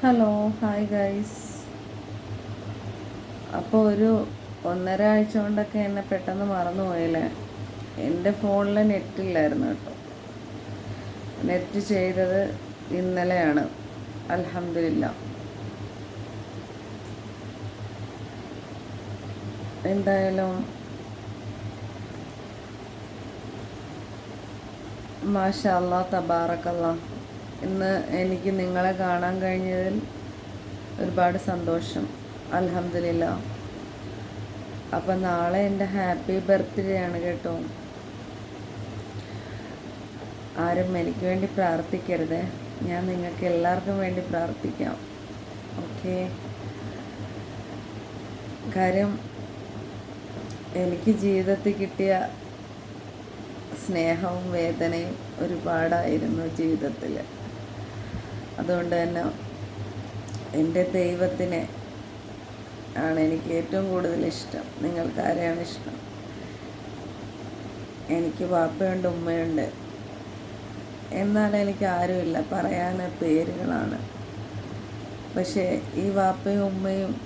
Hello hi guys അപ്പോൾ ഒരു ഒന്നര ആഴ്ച കൊണ്ടൊക്കെ എന്നെ പെട്ടെന്ന് മറന്നു പോയില്ലേ? എന്റെ ഫോണിൽ നെറ്റില്ലായിരുന്നു കേട്ടോ. നെറ്റ് ചെയ്തത് ഇന്നലെയാണ്. അലഹമില്ല എന്തായാലും മാഷാ അല്ലാ തബാറക്കല്ല ഇന്ന് എനിക്ക് നിങ്ങളെ കാണാൻ കഴിഞ്ഞതിൽ ഒരുപാട് സന്തോഷം. അലഹമില്ല അപ്പം നാളെ എന്റെ ഹാപ്പി ബർത്ത്ഡേ ആണ് കേട്ടോ. ആരും എനിക്ക് വേണ്ടി പ്രാർത്ഥിക്കരുത്. ഞാൻ നിങ്ങൾക്ക് എല്ലാവർക്കും വേണ്ടി പ്രാർത്ഥിക്കാം. ഓക്കെ? കാര്യം എനിക്ക് ജീവിതത്തിൽ കിട്ടിയ സ്നേഹവും വേദനയും ഒരുപാടായിരുന്നു ജീവിതത്തിൽ അതുകൊണ്ട് തന്നെ എന്റെ ദൈവത്തിനെ ആണ് എനിക്ക് ഏറ്റവും കൂടുതൽ ഇഷ്ടം. നിങ്ങൾക്ക് ആരെയാണ് ഇഷ്ടം? എനിക്ക് വാപ്പയുണ്ട് ഉമ്മയുണ്ട്. എന്നാൽ എനിക്ക് ആരുമില്ല. പറയാൻ പേരുകളാണ്. പക്ഷേ ഈ വാപ്പയും ഉമ്മയും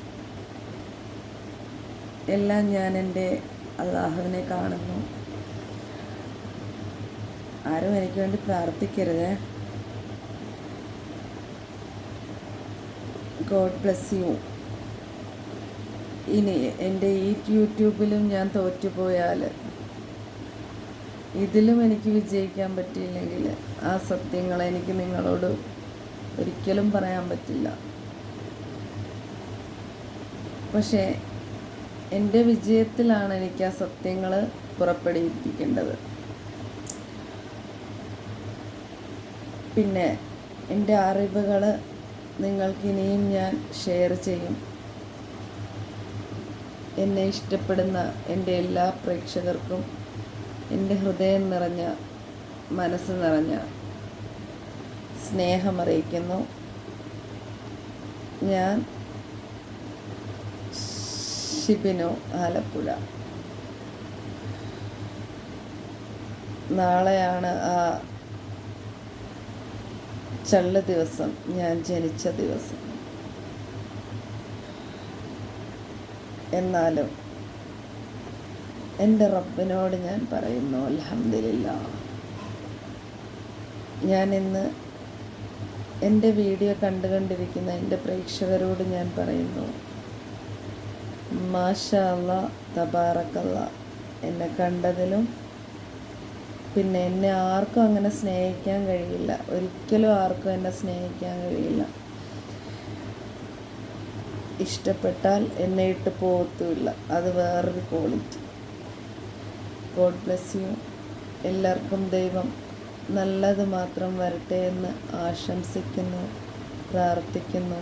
എല്ലാം ഞാൻ എന്റെ അള്ളാഹുവിനെ കാണുന്നു. ആരും എനിക്ക് വേണ്ടി പ്രാർത്ഥിക്കരുത്. ഗോഡ് ബ്ലസ് യു ഇനി എന്റെ ഈ യൂട്യൂബിലും ഞാൻ തോറ്റുപോയാൽ ഇതിലും എനിക്ക് വിജയിക്കാൻ പറ്റിയില്ലെങ്കിൽ ആ സത്യങ്ങൾ എനിക്ക് നിങ്ങളോട് ഒരിക്കലും പറയാൻ പറ്റില്ല. പക്ഷേ എന്റെ വിജയത്തിലാണ് എനിക്ക് ആ സത്യങ്ങൾ പുറപ്പെടുവിപ്പിക്കേണ്ടത്. പിന്നെ എന്റെ അറിവുകൾ നിങ്ങൾക്കിനിയും ഞാൻ ഷെയർ ചെയ്യും. എന്നെ ഇഷ്ടപ്പെടുന്ന എന്റെ എല്ലാ പ്രേക്ഷകർക്കും എന്റെ ഹൃദയം നിറഞ്ഞ മനസ്സ് നിറഞ്ഞ സ്നേഹമറിയിക്കുന്നു ഞാൻ ഷിബിനു ആലപ്പുഴ. നാളെയാണ് ആ ചള്ള ദിവസം ഞാൻ ജനിച്ച ദിവസം. എന്നാലും എന്റെ റബ്ബിനോട് ഞാൻ പറയുന്നു അലഹമില്ല ഞാൻ ഇന്ന് എന്റെ വീഡിയോ കണ്ടുകൊണ്ടിരിക്കുന്ന എന്റെ പ്രേക്ഷകരോട് ഞാൻ പറയുന്നു മാഷാ അല്ല തബാറക്കല്ല എന്നെ കണ്ടതിലും പിന്നെ എന്നെ ആർക്കും അങ്ങനെ സ്നേഹിക്കാൻ കഴിയില്ല. ഒരിക്കലും ആർക്കും എന്നെ സ്നേഹിക്കാൻ കഴിയില്ല. ഇഷ്ടപ്പെട്ടാൽ എന്നെ ഇട്ട് പോകത്തുമില്ല അത് വേറൊരു ക്വാളിറ്റി. God bless you. എല്ലാവർക്കും ദൈവം നല്ലത് മാത്രം വരട്ടെ എന്ന് ആശംസിക്കുന്നു പ്രാർത്ഥിക്കുന്നു.